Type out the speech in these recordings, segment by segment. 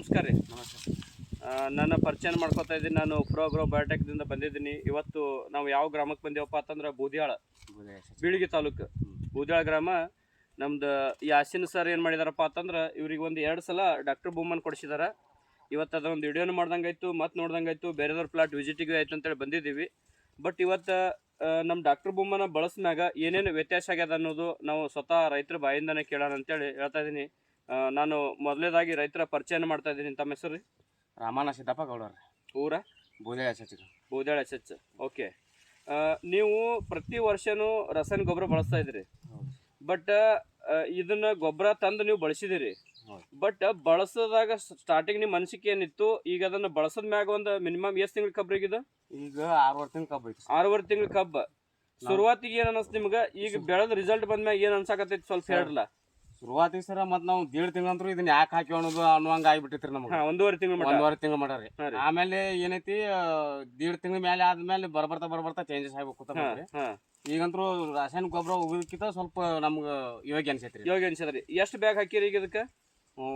ನಮಸ್ಕಾರ ರೀ. ನಾನು ನನ್ನ ಪರಿಚಯ ಮಾಡ್ಕೊತಾ ಇದ್ದೀನಿ. ನಾನು ಪ್ರೋಗ್ರೋ ಬಯೋಟೆಕ್ದಿಂದ ಬಂದಿದ್ದೀನಿ. ಇವತ್ತು ನಾವು ಯಾವ ಗ್ರಾಮಕ್ಕೆ ಬಂದೇವಪ್ಪ ಅಂತಂದ್ರೆ ಬೂದಿಯಾಳ. ಬೀಳಿಗೆ ತಾಲೂಕು. ಬೂದಿಯಾಳ ಗ್ರಾಮ. ನಮ್ದು ಈ ಆಸಿನ್ ಸರ್ ಏನು ಮಾಡಿದಾರಪ್ಪ ಅಂತಂದ್ರೆ ಇವ್ರಿಗೆ ಒಂದು ಎರಡು ಸಲ ಡಾಕ್ಟರ್ ಬೊಮ್ಮನ್ ಕೊಡಿಸಿದಾರ. ಇವತ್ತು ಅದೊಂದು ವಿಡಿಯೋನು ಮಾಡ್ದಂಗಾಯ್ತು, ಮತ್ತೆ ನೋಡ್ದಂಗಾಯ್ತು. ಬೇರೆದವ್ರ ಪ್ಲಾಟ್ ವಿಸಿಟಿಗೂ ಆಯ್ತು ಅಂತೇಳಿ ಬಂದಿದ್ದೀವಿ. ಬಟ್ ಇವತ್ತು ನಮ್ಮ ಡಾಕ್ಟರ್ ಬೊಮ್ಮನ ಬಳಸಿದಾಗ ಏನೇನು ವ್ಯತ್ಯಾಸ ಆಗ್ಯದ ಅನ್ನೋದು ನಾವು ಸ್ವತಃ ರೈತರ ಬಾಯಿಂದನೇ ಕೇಳೋಣ ಅಂತೇಳಿ ಹೇಳ್ತಾ ಇದ್ದೀನಿ. ನಾನು ಮೊದಲೇದಾಗಿ ರೈತರ ಪರಿಚಯನ ಮಾಡ್ತಾ ಇದ್ದೀನಿ. ತಮ್ಮ ಹೆಸರು ರೀ? ರಾಮಣ್ಣ ಸಿದ್ದಪ್ಪ ಗೌಡರ್ ಊರ? ಬೂದೆ ಸಚಿವ ಬೂದಾಳ ಎಚ್. ಓಕೆ. ನೀವು ಪ್ರತಿ ವರ್ಷನೂ ರಸಾಯನ ಗೊಬ್ಬರ ಬಳಸ್ತಾ ಇದ್ರಿ ಬಟ್ ಇದನ್ನ ಗೊಬ್ಬರ ತಂದು ನೀವು ಬಳಸಿದಿರಿ ಬಟ್ ಬಳಸದಾಗ ಸ್ಟಾರ್ಟಿಂಗ್ ನಿಮ್ಮ ಮನಸ್ಸಿಗೆ ಏನಿತ್ತು? ಈಗ ಅದನ್ನ ಬಳಸದ ಮ್ಯಾಗ ಒಂದು ಮಿನಿಮಮ್ ಎಷ್ಟು ತಿಂಗಳ ಕಬ್ರಿಗಿದು ಈಗ ಆರು ತಿಂಗಳು ಕಬ್ಬು ಐತಿ. ಆರೂವರೆ ತಿಂಗಳ ಕಬ್ಬ. ಶುರುವಾತಿಗೆ ಏನ್ ಅನಸ್ತು ನಿಮ್ಗೆ? ಈಗ ಬೆಳೆದ ರಿಸಲ್ಟ್ ಬಂದ್ಮ್ಯಾಗ ಏನ್ ಅನ್ಸಾಕತ್ತೈತಿ? ಸ್ವಲ್ಪ ಹೇಳಲ್ಲ ಹೇಳ್ರಲ್ಲ ಶುರುವಾತಿಗೆ ಸರ ಮತ್ ನಾವು ದೇಡ್ ತಿಂಗಳಂತೂ ಇದನ್ನ ಯಾಕೆ ಹಾಕಿ ಅನ್ನೋದು ಅನ್ನುವಂಗ ಆಗ್ಬಿಟ್ಟಿತ್ರಿ ನಮ್ಗೆ. ಒಂದೂವರೆ ತಿಂಗಳು ಒಂದೂವರೆ ತಿಂಗಳು ಮಾಡ್ಯಾರಿ ಆಮೇಲೆ ಏನೈತಿ ದೇಡ್ ತಿಂಗಳ ಮೇಲೆ ಆದ್ಮೇಲೆ ಬರ್ಬರ್ತಾ ಬರ್ಬರ್ತಾ ಚೇಂಜಸ್ ಆಗ್ಬೇಕು ಈಗಂತೂ ರಾಸಾಯನಿಕ ಗೊಬ್ಬರ ಹೋಗೋದಕ್ಕಿಂತ ಸ್ವಲ್ಪ ನಮ್ಗೆ ಯೋಗ್ಯ ಅನ್ಸೈತ್ರಿ ಯೋಗ್ಯ ಅನ್ಸದ್ರಿ ಎಷ್ಟು ಬ್ಯಾಗ್ ಹಾಕಿರಿ ಈಗ ಇದಕ್ಕೆ?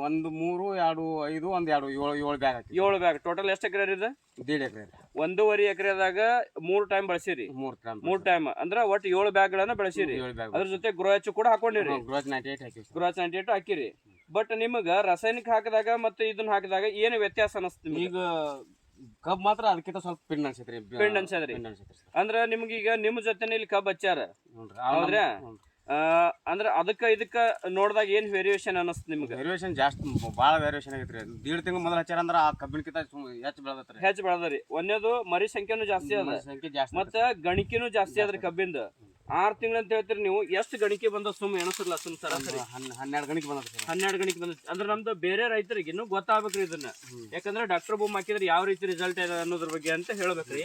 ಒಂದು ಮೂರು ಎರಡು ಐದು ಒಂದ್ ಎರಡು ಏಳು ಏಳು ಬ್ಯಾಗ್ ಹಾಕಿ ಏಳು ಬ್ಯಾಗ್ ಟೋಟಲ್ ಎಷ್ಟು ಎಕರೆ ಇದೆ? ದೇಡ್ ಎಕರೆ ಒಂದೂವರೆ ಎಕರೆದಾಗ ಮೂರು ಟೈಮ್ ಬಳಸಿರಿ. ಮೂರು ಟೈಮ್ ಮೂರ್ ಟೈಮ್ ಅಂದ್ರೆ ಒಟ್ಟು ಏಳು ಬ್ಯಾಗ್ ಗಳನ್ನ ಬೆಳೆಸಿರಿ. ಏಳು ಬ್ಯಾಗ್ ಅದ್ರ ಜೊತೆ ಗೃಹ ಹೆಚ್ಚು ಕೂಡ ಹಾಕೊಂಡಿರಿ. ಗ್ರೋತ್ ನೈಂಟಿ ಏಟ್ ಹಾಕಿ ಗೃಹ ನೈಂಟಿ ಏಟ್ ಹಾಕಿರಿ. ಬಟ್ ನಿಮಗ ರಾಸಾಯನಿಕ ಹಾಕಿದಾಗ ಮತ್ತೆ ಇದನ್ನ ಹಾಕಿದಾಗ ಏನು ವ್ಯತ್ಯಾಸ ಅನಿಸ್ತು ಈಗ ಕಬ್ ಮಾತ್ರ ಅದಕ್ಕಿಂತ ಸ್ವಲ್ಪ ಪಿಂಡ್ ಅನ್ಸೈತ್ರಿ ಪಿಂಡ್ ಅನ್ಸದ್ರಿ? ಅಂದ್ರೆ ನಿಮ್ಗೆ ಈಗ ನಿಮ್ ಜೊತೆನೆ ಇಲ್ಲಿ ಕಬ್ ಹಚ್ಚಾರ ಹೌದ್ರಾ? ಆ, ಅಂದ್ರ ಅದಕ್ಕ ಇದಕ್ಕ ನೋಡಿದಾಗ ಏನ್ ವೇರಿಯೇಷನ್ ಅನಿಸ್ತು ನಿಮ್ಗೆ? ವೇರಿಯೇಷನ್ ಜಾಸ್ತಿ ಭಾಳ ವೇರಿಯೇಷನ್ ಆಗೈತ್ರಿ. ದೀಡ್ ತಿಂಗಳು ಮೊದಲ ಹಚ್ಚಾರ ಅಂದ್ರ ಆ ಕಬ್ಬಿನಕಿಂತ ಹೆಚ್ಚು ಬೆಳೆದತ್ರಿ. ಹೆಚ್ಚು ಬೆಳದ್ರಿ ಒಂದೇದು ಮರಿ ಸಂಖ್ಯೆನೂ ಜಾಸ್ತಿ ಅದ. ಸಂಖ್ಯೆ ಜಾಸ್ತಿ ಮತ್ತ ಗಣಿಕೆನೂ ಜಾಸ್ತಿ ಅದ್ರಿ ಕಬ್ಬಿಂದ ಆರ್ ತಿಂಗಳ ಅಂತ ಹೇಳ್ತೀರಿ ನೀವು ಎಷ್ಟು ಗಣಿಕೆ ಬಂದ ಸುಮ್ ಎಣಸಿರ್ಲ ಸುಮ್ ಸರಾಸರಿ? ಹನ್ನೆರಡು ಗಣಿಕೆ ಬಂದ ಹನ್ನೆರಡು ಗಣಿಕೆ ಬಂದ ಅಂದ್ರೆ ನಮ್ದು ಬೇರೆ ರೈತರಿಗೆ ಇನ್ನೂ ಗೊತ್ತಾಗ್ಬೇಕ್ರಿ ಇದನ್ನ. ಯಾಕಂದ್ರೆ ಡಾಕ್ಟರ್ ಬೂಮ್ ಹಾಕಿದ್ರೆ ಯಾವ ರೀತಿ ರಿಸಲ್ಟ್ ಇದೆ ಅನ್ನೋದ್ರ ಬಗ್ಗೆ ಅಂತ ಹೇಳ್ಬೇಕ್ರಿ.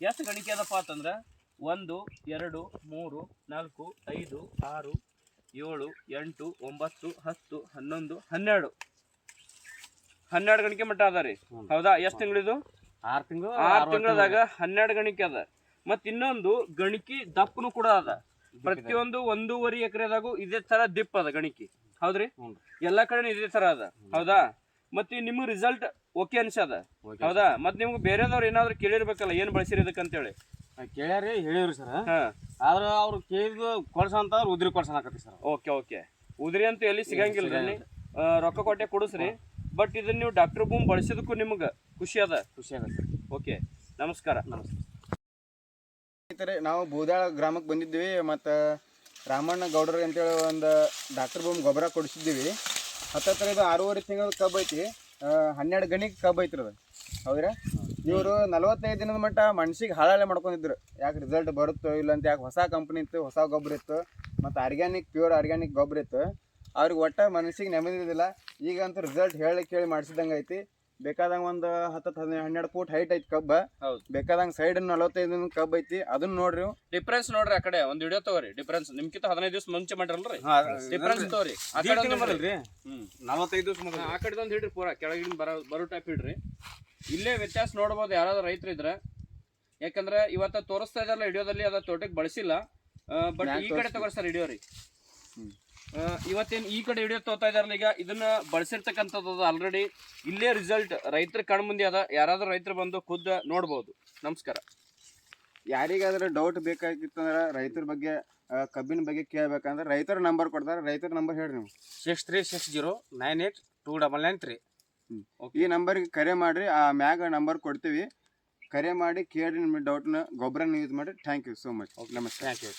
ಎಷ್ಟು ಗಣಿಕೆ ಅದಪ್ಪ ಅಂತಂದ್ರೆ ಒಂದು ಎರಡು ಮೂರು ನಾಲ್ಕು ಐದು ಆರು ಏಳು ಎಂಟು ಒಂಬತ್ತು ಹತ್ತು ಹನ್ನೊಂದು ಹನ್ನೆರಡು. ಹನ್ನೆರಡು ಗಣಿಕೆ ಮಟ್ಟ ಅದ ರೀ. ಹೌದಾ? ಎಷ್ಟು ತಿಂಗಳಿದು? ಆರು ತಿಂಗಳು ಆರು ತಿಂಗಳದಾಗ ಹನ್ನೆರಡು ಗಣಿಕೆ ಅದ. ಮತ್ ಇನ್ನೊಂದು ಗಣಿಕೆ ದಪ್ಪನು ಕೂಡ ಅದ. ಪ್ರತಿಯೊಂದು ಒಂದೂವರೆ ಎಕರೆದಾಗೂ ಇದೇ ತರ ದಿಪ್ ಅದ ಗಣಿಕೆ. ಹೌದ್ರಿ? ಎಲ್ಲಾ ಕಡೆ ಇದೇ ತರ ಅದ. ಹೌದಾ? ಮತ್ತೆ ನಿಮ್ಗೆ ರಿಸಲ್ಟ್ ಓಕೆ ಅನ್ಸದ. ಹೌದಾ? ಮತ್ ನಿಮ್ಗೆ ಬೇರೆದವ್ರು ಏನಾದ್ರು ಕೇಳಿರ್ಬೇಕಲ್ಲ ಏನ್ ಬಳಸಿರಿ ಇದಕ್ಕೆ ಅಂತೇಳಿ ಕೇಳ್ಯಾರಿ ಹೇಳಿವ್ರಿ ಸರ್. ಹಾ. ಆದ್ರ ಅವ್ರು ಕೇಳಿದ್ದು ಕೊಡ್ಸ ಅಂತ ಉದ್ರಿ ಕೊಡ್ಸಣಕತ್ತಿ ಸರ್. Okay okay. ಉದ್ರಿ ಅಂತೂ ಎಲ್ಲಿ ಸಿಗಂಗಿಲ್ಲ. ರೀ ರೊಕ್ಕ ಕೊಟ್ಟೆ ಕೊಡಿಸ್ರಿ. ಬಟ್ ಇದನ್ನ ನೀವು ಡಾಕ್ಟರ್ ಬೂಮ್ ಬಳಸಿದಕ್ಕೂ ನಿಮ್ಗೆ ಖುಷಿ ಅದ? ಖುಷಿ ಆಗತ್ತೆ ಓಕೆ ನಮಸ್ಕಾರ. ನಮಸ್ಕಾರ ಸ್ನೇಹಿತರೆ ನಾವು ಬೂದಾಳ ಗ್ರಾಮಕ್ಕೆ ಬಂದಿದ್ದೀವಿ. ಮತ್ತು ರಾಮಣ್ಣ ಗೌಡರು ಅಂತೇಳಿ ಒಂದು ಡಾಕ್ಟರ್ ಬೂಮ್ ಗೊಬ್ಬರ ಕೊಡಿಸಿದ್ದೀವಿ. ಹತ್ತತ್ರ ಇದು ಆರೂವರೆ ತಿಂಗಳ ಕಬ್ ಐತಿ. ಹನ್ನೆರಡು ಗಣಿಗೆ ಕಬ್ ಐತ್ರಿ ಅದು. ಹೌದ್ರಾ? ಇವರು ನಲವತ್ತೈದು ದಿನದ ಮಟ್ಟ ಮನ್ಸಿಗೆ ಹಾಳಾಳೆ ಮಾಡ್ಕೊಂಡಿದ್ರು. ಯಾಕೆ ರಿಸಲ್ಟ್ ಬರುತ್ತೋ ಇಲ್ಲ ಅಂತ ಯಾಕೆ ಹೊಸ ಕಂಪ್ನಿ ಇತ್ತು ಹೊಸ ಗೊಬ್ಬರ ಇತ್ತು ಮತ್ತು ಆರ್ಗ್ಯಾನಿಕ್ ಪ್ಯೂರ್ ಆರ್ಗ್ಯಾನಿಕ್ ಗೊಬ್ಬರ ಇತ್ತು. ಅವ್ರಿಗೆ ಒಟ್ಟ ಮನಸ್ಸಿಗೆ ನೆಮ್ಮದಿ ಇದಿಲ್ಲ ಈಗ ಅಂತೂ ರಿಸಲ್ಟ್ ಹೇಳಿ ಕೇಳಿ ಮಾಡಿಸಿದಂಗೆ ಐತಿ. ಬೇಕಾದಂಗೆ ಒಂದು ಹತ್ತು ಹದಿನೈದು ಹನ್ನೆರಡು ಫೂಟ್ ಹೈಟ್ ಐತಿ ಕಬ್ಬ. ಹೌದು. ಬೇಕಾದಂಗೆ ಸೈಡ್ ನಲವತ್ತೈದು ದಿನ ಕಬ್ಬ ಐತಿ. ಅದನ್ನ ನೋಡ್ರಿ. ಡಿಫ್ರೆನ್ಸ್ ನೋಡ್ರಿ ಆ ಕಡೆ ಒಂದ್ ವಿಡಿಯೋ ತಗೋರಿ. ಡಿಫ್ರೆನ್ಸ್ ನಿಮ್ಕಿಂತ ಹದಿನೈದು ದಿವಸ ಮುಂಚೆ ಮಾಡಿರಲ್ರಿ? ಡಿಫ್ರೆನ್ಸ್ ತಗೋರಿ. ಆ ಕಡೆ ನಲವತ್ತೈದು ದಿವಸ ಆ ಕಡೆ ಒಂದು ಹಿಡ್ರಿ ಪೂರ. ಕೆಳಗಿನ ಬರೋ ಬರೋ ಟೈಪ್ ಹಿಡ್ರಿ ಇಲ್ಲೇ ವ್ಯತ್ಯಾಸ ನೋಡ್ಬೋದು ಯಾರಾದ್ರೂ ರೈತರು ಇದ್ರೆ ಯಾಕಂದ್ರೆ ಇವತ್ತ ತೋರಿಸ್ತಾ ಇದಾರಲ್ಲ ವಿಡಿಯೋದಲ್ಲಿ ಅದ ತೋಟಕ್ಕೆ ಬಳಸಿಲ್ಲ. ಬಟ್ ಈ ಕಡೆ ತಗೋರಿ ಸರ್ ವಿಡಿಯೋ ರೀ. ಇವತ್ತೇನ್ ಈ ಕಡೆ ವಿಡಿಯೋ ತೋತಾ ಇದಾರಲ್ಲ ಈಗ ಇದನ್ನ ಬಳಸಿರ್ತಕ್ಕಂಥದ್ದು ಆಲ್ರೆಡಿ ಇಲ್ಲೇ ರಿಸಲ್ಟ್ ರೈತರ ಕಣ್ ಮುಂದೆ ಅದ. ಯಾರಾದ್ರೂ ರೈತರು ಬಂದು ಖುದ್ದ ನೋಡ್ಬೋದು. ನಮಸ್ಕಾರ. ಯಾರಿಗಾದ್ರೂ ಡೌಟ್ ಬೇಕಾಗಿತ್ತಂದ್ರೆ ರೈತರ ಬಗ್ಗೆ ಕಬ್ಬಿನ ಬಗ್ಗೆ ಕೇಳ್ಬೇಕಂದ್ರೆ ರೈತರ ನಂಬರ್ ಕೊಡ್ತಾರೆ. ರೈತರ ನಂಬರ್ ಹೇಳ್ರಿ ನೀವು. Six three six zero nine eight two double nine three ಈ ನಂಬರ್ಗೆ ಕರೆ ಮಾಡ್ರಿ ಆ ಮ್ಯಾಗ ನಂಬರ್ ಕೊಡ್ತೀವಿ. ಕರೆ ಮಾಡಿ ಕೇಳಿ ನಿಮ್ಮ ಡೌಟ್ನ ಗೊಬ್ಬರನ ಯೂಸ್ ಮಾಡಿ thank you so much okay ನಮಸ್ತೆ ಥ್ಯಾಂಕ್ ಯು